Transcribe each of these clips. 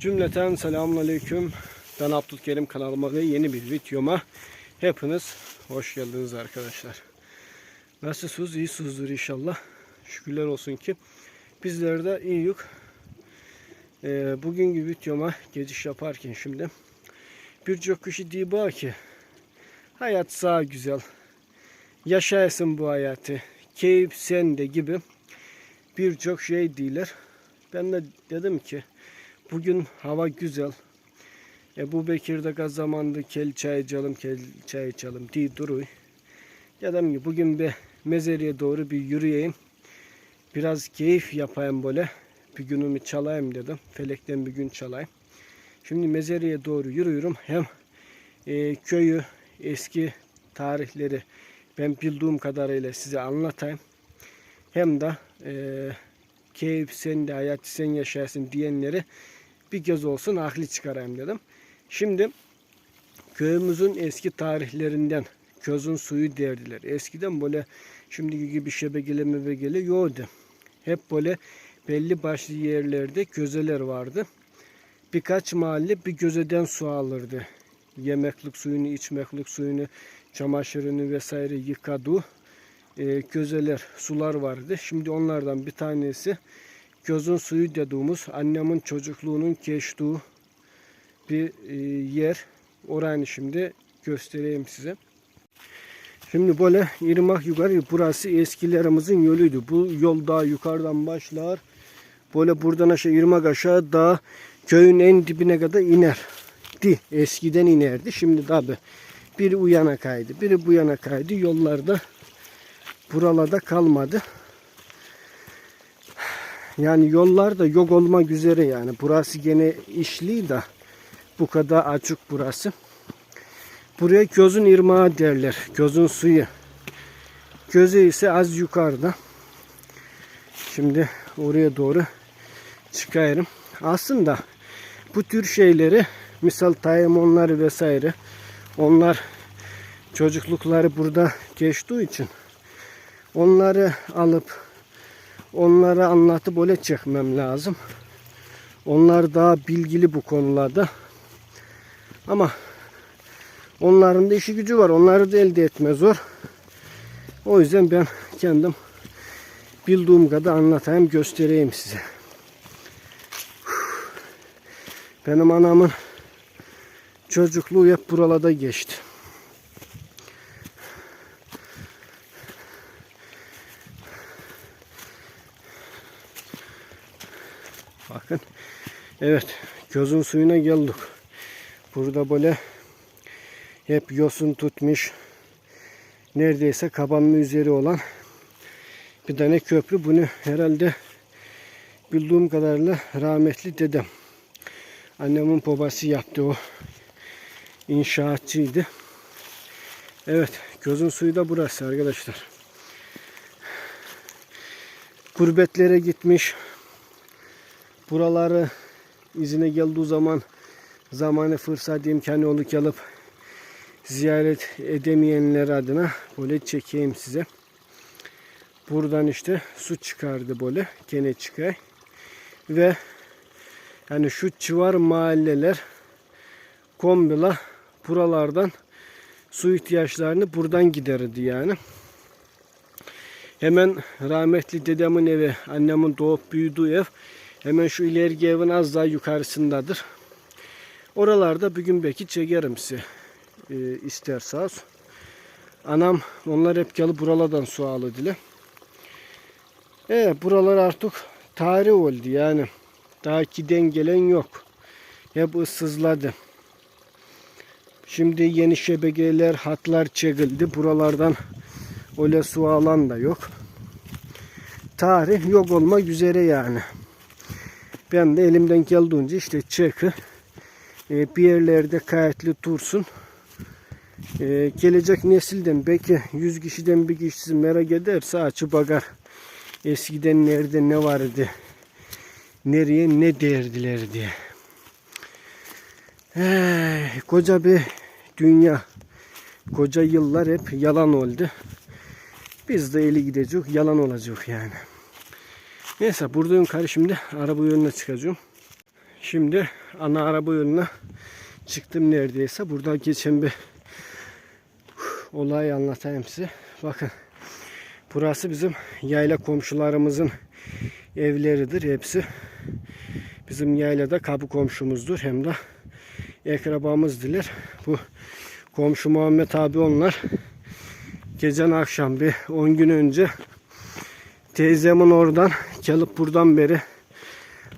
Cümleten selamünaleyküm. Ben Abdülkerim kanalıma ve yeni bir videoma hepiniz hoş geldiniz arkadaşlar. Nasılsınız? İyisinizdir inşallah. Şükürler olsun ki bizler de iyiyiz. Ee, bugünkü videoma geçiş yaparken şimdi birçok kişi diyor ki hayat sağ güzel. Yaşayasın bu hayatı. Keyif sende gibi birçok şey değiller. Ben de dedim ki bugün hava güzel. Ebu Bekir'de gaz zamanında kel çay içelim, kel çay içelim diye duruyor. Dedim ki bugün bir mezarıya doğru bir yürüyeyim. Biraz keyif yapayım böyle. Bir günümü çalayım dedim. Felekten bir gün çalayım. Şimdi mezarıya doğru yürüyorum. Hem e, köyü, eski tarihleri ben bildiğim kadarıyla size anlatayım. Hem de e, keyif sen de hayat sen yaşarsın diyenleri bir göz olsun aklı çıkarayım dedim. Şimdi köyümüzün eski tarihlerinden közün suyu derdiler. Eskiden böyle şimdiki gibi şebekeli mebekeli yoktu. Hep böyle belli başlı yerlerde gözeler vardı. Birkaç mahalle bir gözeden su alırdı. Yemeklik suyunu, içmeklik suyunu, çamaşırını vesaire yıkadığı e, gözeler, sular vardı. Şimdi onlardan bir tanesi gözün suyu dediğimiz annemin çocukluğunun geçtiği bir e, yer. Orayı şimdi göstereyim size. Şimdi böyle irmak yukarı burası eskilerimizin yoluydu. Bu yol daha yukarıdan başlar. Böyle buradan aşağı irmak aşağı daha köyün en dibine kadar iner. Di eskiden inerdi. Şimdi tabi biri u yana kaydı, biri bu yana kaydı. Yollarda buralarda kalmadı. Yani yollar da yok olmak üzere yani. Burası gene işli de bu kadar açık burası. Buraya közün irmağı derler. Közün suyu. Gözü ise az yukarıda. Şimdi oraya doğru çıkayım. Aslında bu tür şeyleri misal tayamonları vesaire onlar çocuklukları burada geçtiği için onları alıp onlara anlatıp öyle çekmem lazım. Onlar daha bilgili bu konularda. Ama onların da işi gücü var. Onları da elde etme zor. O yüzden ben kendim bildiğim kadar anlatayım, göstereyim size. Benim anamın çocukluğu hep buralarda geçti. Evet. Gözün suyuna geldik. Burada böyle hep yosun tutmuş. Neredeyse kabanma üzeri olan bir tane köprü. Bunu herhalde bildiğim kadarıyla rahmetli dedem. Annemin babası yaptı o. İnşaatçıydı. Evet. Gözün suyu da burası arkadaşlar. Gurbetlere gitmiş buraları izine geldiği zaman zamanı fırsat imkanı olup alıp ziyaret edemeyenler adına böyle çekeyim size. Buradan işte su çıkardı böyle gene çıkay. Ve yani şu civar mahalleler kombila buralardan su ihtiyaçlarını buradan giderirdi yani. Hemen rahmetli dedemin evi, annemin doğup büyüdüğü ev Hemen şu ileriki evin az daha yukarısındadır. Oralarda bir gün belki çekerim size. E, isterseniz. Anam onlar hep gelip buralardan su alıyordular. Evet buralar artık tarih oldu yani. Daha giden gelen yok. Hep ıssızladı. Şimdi yeni şebekeler, hatlar çekildi. Buralardan öyle su alan da yok. Tarih yok olmak üzere yani. Ben de elimden geldiğince işte çekı e, bir yerlerde kayıtlı dursun. E, gelecek nesilden belki 100 kişiden bir kişisi merak ederse açı bakar. Eskiden nerede ne vardı? Nereye ne derdiler diye. Hey, koca bir dünya. Koca yıllar hep yalan oldu. Biz de eli gidecek yalan olacak yani. Neyse buradayım karı şimdi araba yönüne çıkacağım. Şimdi ana araba yoluna çıktım neredeyse. Burada geçen bir olay anlatayım size. Bakın. Burası bizim yayla komşularımızın evleridir hepsi. Bizim yaylada kapı komşumuzdur hem de akrabamızdılar. Bu komşu Muhammed abi onlar. Gecen akşam bir 10 gün önce teyzemin oradan gelip buradan beri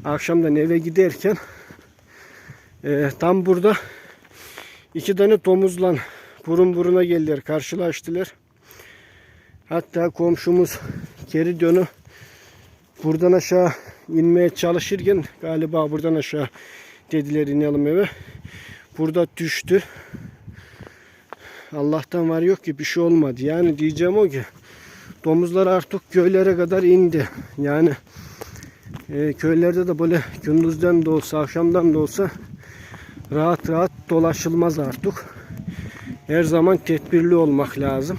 akşamdan eve giderken e, tam burada iki tane domuzla burun buruna geldiler karşılaştılar. Hatta komşumuz geri dönü buradan aşağı inmeye çalışırken galiba buradan aşağı dediler inelim eve. Burada düştü. Allah'tan var yok ki bir şey olmadı. Yani diyeceğim o ki domuzlar artık köylere kadar indi. Yani e, köylerde de böyle gündüzden de olsa akşamdan da olsa rahat rahat dolaşılmaz artık. Her zaman tedbirli olmak lazım.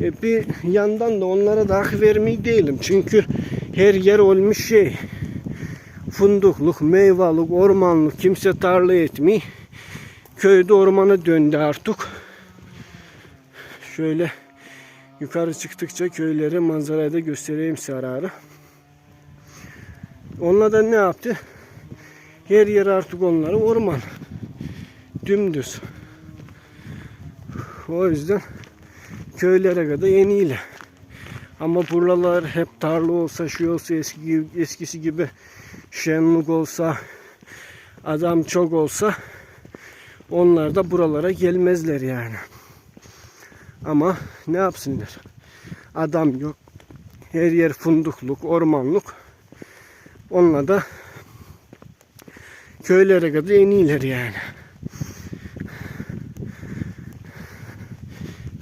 E, bir yandan da onlara da hak vermeyi değilim. Çünkü her yer olmuş şey. Fundukluk, meyvalık, ormanlık kimse tarla etmiyor. Köyde ormana döndü artık. Şöyle yukarı çıktıkça köyleri manzarayı da göstereyim size ara ara. Onlar da ne yaptı? Her yer artık onların orman. Dümdüz. O yüzden köylere kadar yeniyle. Ama buralar hep tarla olsa, şu olsa eski gibi, eskisi gibi şenlik olsa, adam çok olsa onlar da buralara gelmezler yani. Ama ne yapsınlar? Adam yok. Her yer fundukluk, ormanlık. Onunla da köylere kadar en iyiler yani.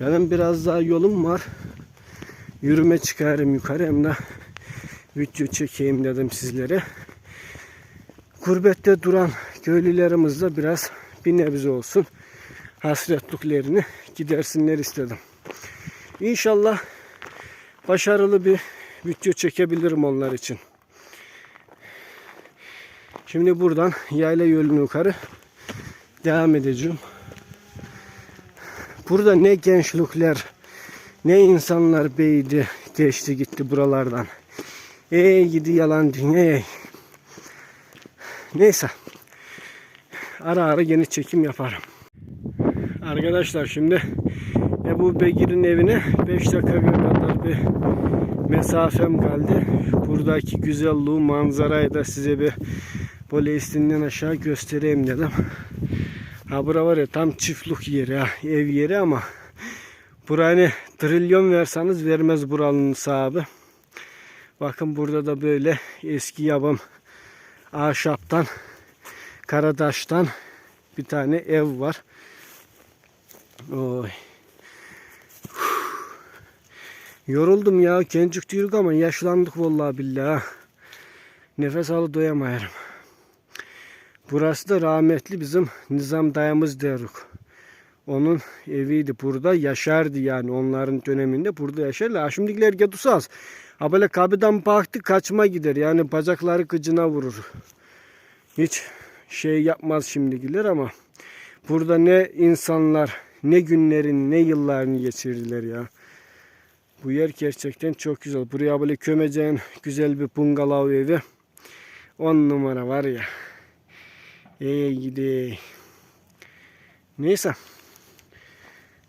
Benim biraz daha yolum var. Yürüme çıkarım yukarı hem de video çekeyim dedim sizlere. Gurbette duran köylülerimiz de biraz bir nebze olsun hasretliklerini gidersinler istedim. İnşallah başarılı bir video çekebilirim onlar için. Şimdi buradan yayla yolunu yukarı devam edeceğim. Burada ne gençlikler ne insanlar beydi geçti gitti buralardan. Ey gidi yalan dünya. Neyse. Ara ara yeni çekim yaparım. Arkadaşlar şimdi Ebu Bekir'in evine 5 dakika kadar bir mesafem kaldı. Buradaki güzelliği manzarayı da size bir böyle üstünden aşağı göstereyim dedim. Ha bura var ya tam çiftlik yeri ha, ev yeri ama bura hani trilyon verseniz vermez buranın sahibi. Bakın burada da böyle eski yapım ahşaptan, karadaştan bir tane ev var. Oy. Yoruldum ya. Gencik diyoruz ama yaşlandık vallahi billahi. Nefes alıp doyamayarım. Burası da rahmetli bizim Nizam dayımız derdik. Onun eviydi. Burada yaşardı yani onların döneminde burada yaşarlar. Şimdikiler gedusaz. Ha böyle kapıdan baktı kaçma gider. Yani bacakları kıcına vurur. Hiç şey yapmaz şimdikiler ama burada ne insanlar ne günlerin ne yıllarını geçirdiler ya. Bu yer gerçekten çok güzel. Buraya böyle kömeceğin güzel bir bungalov evi. On numara var ya. Ey gidi. Neyse.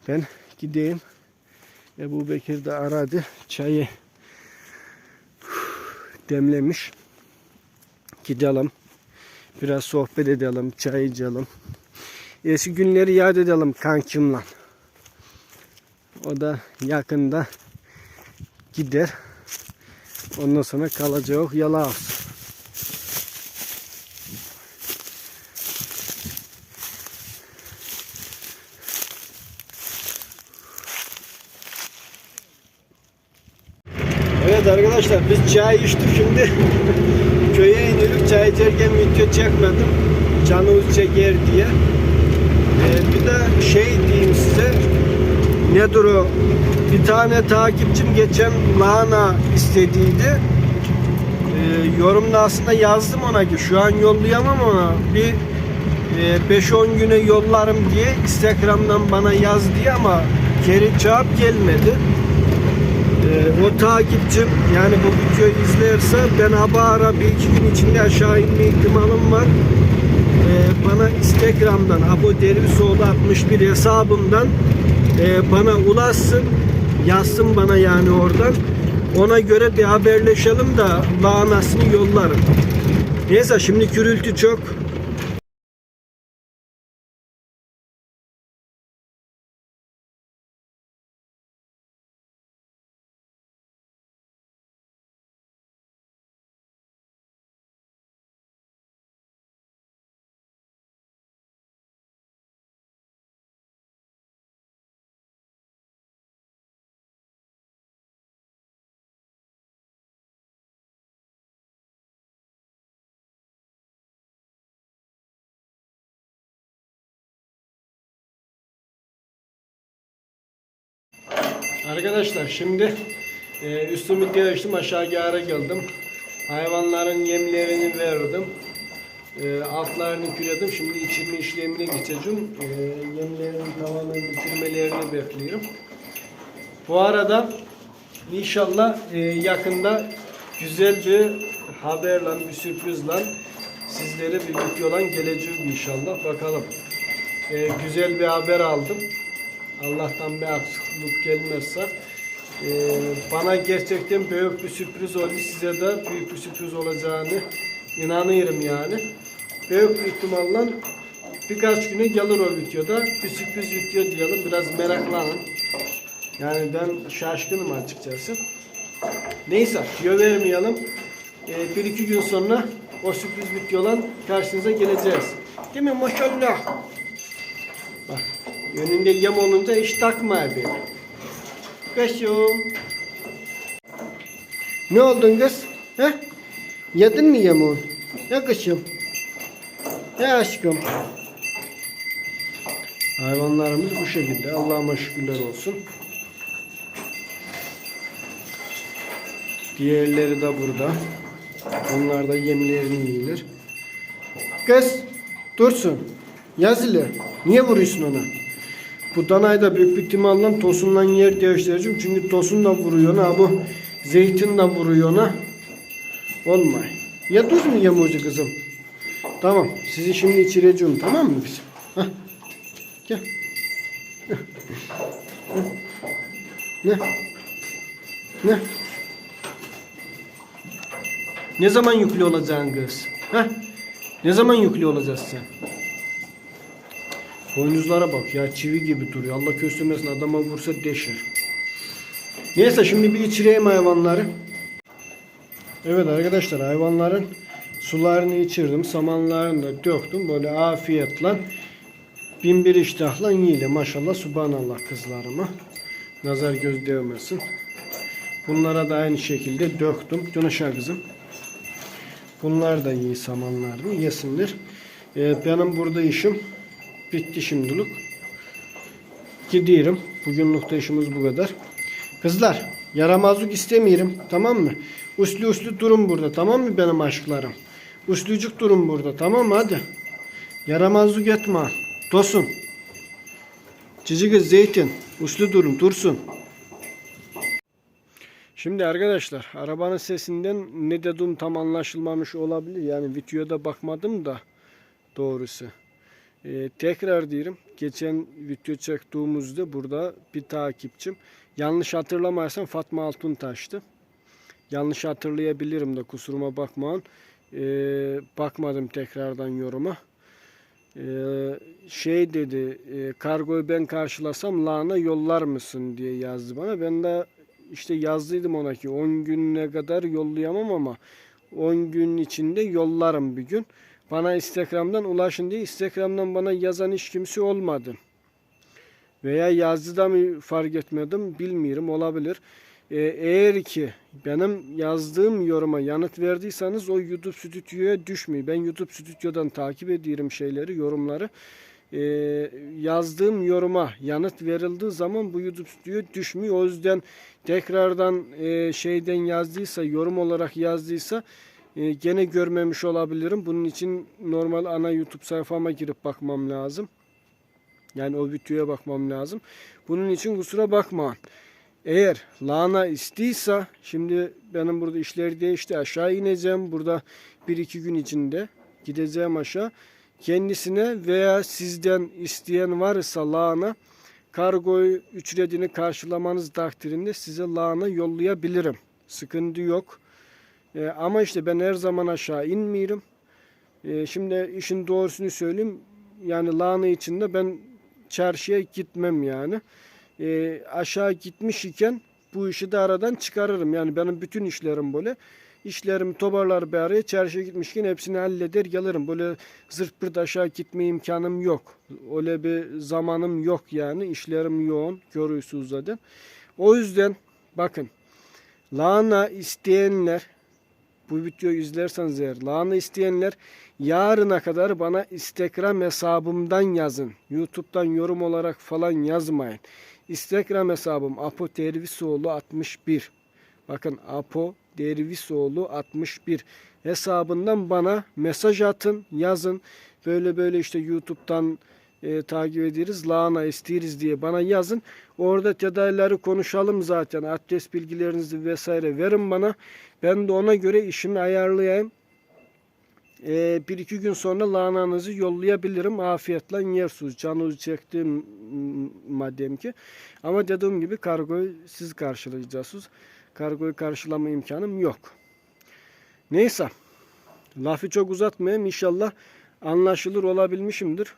Ben gideyim. Ebu Bekir de aradı. Çayı demlemiş. Gidelim. Biraz sohbet edelim. Çay içelim. Eski günleri yad edelim kankimle. O da yakında gider. Ondan sonra kalacak yala olsun. Evet arkadaşlar biz çay içtik şimdi köye indik çay içerken video çekmedim canımız çeker diye ee, bir de şey diyeyim size nedir o bir tane takipçim geçen lahana istediydi ee, yorumda aslında yazdım ona ki şu an yollayamam ama bir e, 5-10 güne yollarım diye Instagram'dan bana yaz diye ama geri cevap gelmedi. Ee, o takipçim yani bu videoyu izlerse ben ara bir iki gün içinde aşağı inme ihtimalim var. Ee, bana Instagram'dan Abo Dervisoğlu 61 hesabımdan e, bana ulaşsın yazsın bana yani oradan ona göre bir haberleşelim de lahanasını yollarım. Neyse şimdi gürültü çok. Arkadaşlar şimdi e, üstümü değiştim aşağı yara geldim. Hayvanların yemlerini verdim. E, altlarını küredim. Şimdi içirme işlemine geçeceğim. E, yemlerin tamamen bitirmelerini bekliyorum. Bu arada inşallah e, yakında güzel bir haberle, bir sürprizle sizlere bir videodan geleceğim inşallah. Bakalım. E, güzel bir haber aldım. Allah'tan bir aksaklık gelmezse e, bana gerçekten büyük bir sürpriz oldu. Size de büyük bir sürpriz olacağını inanıyorum yani. Büyük ihtimalle birkaç güne gelir o videoda. Bir sürpriz video diyelim. Biraz meraklanın. Yani ben şaşkınım açıkçası. Neyse, diyor vermeyelim. E, bir iki gün sonra o sürpriz videolan karşınıza geleceğiz. Değil mi? Maşallah. Bak, önünde yem olunca hiç takma abi. Kışım. Ne oldun kız? He? Yedin mi yemi? Ya kışım? Ya aşkım? Hayvanlarımız bu şekilde. Allah'ıma şükürler olsun. Diğerleri de burada. Onlar da yemlerini yiyorlar. Kız dursun. Yazılı. Niye vuruyorsun ona? Bu danayı da büyük bir ihtimalle tosundan yer değiştireceğim. Çünkü tosun da vuruyor ona. Bu zeytin de vuruyor ona. Olmay. Ya düz mü yamucu kızım? Tamam. Sizi şimdi içireceğim. Tamam mı bizim? Hah. Gel. Ne? Ne? Ne zaman yüklü olacaksın kız? Heh? Ne zaman yüklü olacaksın sen? Boynuzlara bak ya çivi gibi duruyor. Allah göstermesin adama vursa deşer. Neyse şimdi bir içireyim hayvanları. Evet arkadaşlar hayvanların sularını içirdim. Samanlarını da döktüm. Böyle afiyetle bin bir iştahla yiyelim. Maşallah subhanallah kızlarıma. Nazar göz değmesin. Bunlara da aynı şekilde döktüm. Dön aşağı kızım. Bunlar da iyi samanlarını yesinler. Ee, benim burada işim bitti şimdilik. Gidiyorum. Bugünlük de işimiz bu kadar. Kızlar yaramazlık istemiyorum. Tamam mı? Uslu uslu durun burada. Tamam mı benim aşklarım? Uslucuk durun burada. Tamam mı? Hadi. Yaramazlık etme. Tosun. Cici zeytin. Uslu durun. Dursun. Şimdi arkadaşlar arabanın sesinden ne dediğim tam anlaşılmamış olabilir. Yani videoda bakmadım da doğrusu. Ee, tekrar diyelim. Geçen video çektiğimizde burada bir takipçim. Yanlış hatırlamarsam Fatma Altuntaş'tı. Yanlış hatırlayabilirim de kusuruma bakmayın. Ee, bakmadım tekrardan yoruma. Ee, şey dedi e, kargoyu ben karşılasam lana yollar mısın diye yazdı bana. Ben de işte yazdıydım ona ki 10 güne kadar yollayamam ama 10 gün içinde yollarım bir gün. Bana Instagram'dan ulaşın diye Instagram'dan bana yazan hiç kimse olmadı. Veya yazdı da mı fark etmedim bilmiyorum olabilir. Ee, eğer ki benim yazdığım yoruma yanıt verdiyseniz o YouTube stüdyoya düşmüyor. Ben YouTube stüdyodan takip ediyorum şeyleri, yorumları. Ee, yazdığım yoruma yanıt verildiği zaman bu YouTube stüdyo düşmüyor. O yüzden tekrardan e, şeyden yazdıysa, yorum olarak yazdıysa e, gene görmemiş olabilirim. Bunun için normal ana YouTube sayfama girip bakmam lazım. Yani o videoya bakmam lazım. Bunun için kusura bakma. Eğer lahana istiyse şimdi benim burada işler değişti. Aşağı ineceğim. Burada 1-2 gün içinde gideceğim aşağı. Kendisine veya sizden isteyen varsa lahana kargoyu ücretini karşılamanız takdirinde size lahana yollayabilirim. Sıkıntı yok. Ee, ama işte ben her zaman aşağı inmiyorum. Ee, şimdi işin doğrusunu söyleyeyim. Yani lahana içinde ben çarşıya gitmem yani. Ee, aşağı gitmiş iken bu işi de aradan çıkarırım. Yani benim bütün işlerim böyle. İşlerimi toparlar bir araya çarşıya gitmişken hepsini halleder gelirim. Böyle zırt pırt aşağı gitme imkanım yok. Öyle bir zamanım yok yani. İşlerim yoğun. Görüyorsunuz zaten. O yüzden bakın lahana isteyenler bu videoyu izlerseniz eğer lahana isteyenler yarına kadar bana Instagram hesabımdan yazın. YouTube'dan yorum olarak falan yazmayın. Instagram hesabım Apo Dervisoğlu 61. Bakın Apo Dervisoğlu 61 hesabından bana mesaj atın, yazın. Böyle böyle işte YouTube'dan e, takip ederiz, lahana isteriz diye bana yazın. Orada tedavileri konuşalım zaten. Adres bilgilerinizi vesaire verin bana. Ben de ona göre işimi ayarlayayım. E, bir iki gün sonra lahananızı yollayabilirim. Afiyetle yersiniz. Canınız çekti m- madem ki. Ama dediğim gibi kargoyu siz karşılayacaksınız. Kargoyu karşılama imkanım yok. Neyse. Lafı çok uzatmayayım. İnşallah anlaşılır olabilmişimdir.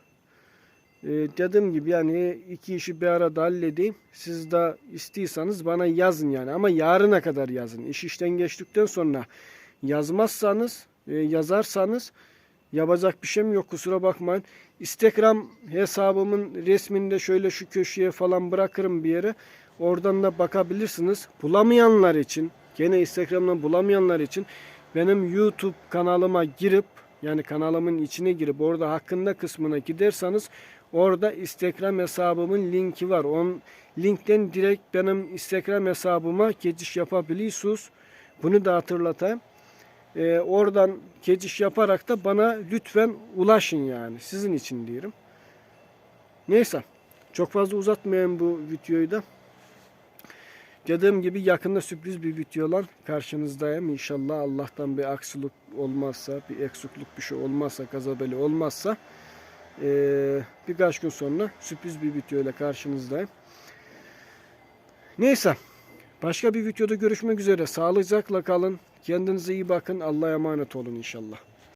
Ee, dediğim gibi yani iki işi bir arada halledeyim. Siz de istiyorsanız bana yazın yani. Ama yarına kadar yazın. İş işten geçtikten sonra yazmazsanız, e, yazarsanız yapacak bir şeyim yok. Kusura bakmayın. Instagram hesabımın resmini de şöyle şu köşeye falan bırakırım bir yere. Oradan da bakabilirsiniz. Bulamayanlar için, gene Instagram'dan bulamayanlar için benim YouTube kanalıma girip yani kanalımın içine girip orada hakkında kısmına giderseniz orada Instagram hesabımın linki var. On linkten direkt benim Instagram hesabıma geçiş yapabiliyorsunuz. Bunu da hatırlatayım. Ee, oradan geçiş yaparak da bana lütfen ulaşın yani. Sizin için diyorum. Neyse. Çok fazla uzatmayayım bu videoyu da. Dediğim gibi yakında sürpriz bir videolar karşınızdayım. İnşallah Allah'tan bir aksilik olmazsa, bir eksiklik bir şey olmazsa, kazabeli olmazsa eee, birkaç gün sonra sürpriz bir video ile karşınızdayım. Neyse. Başka bir videoda görüşmek üzere. Sağlıcakla kalın. Kendinize iyi bakın. Allah'a emanet olun inşallah.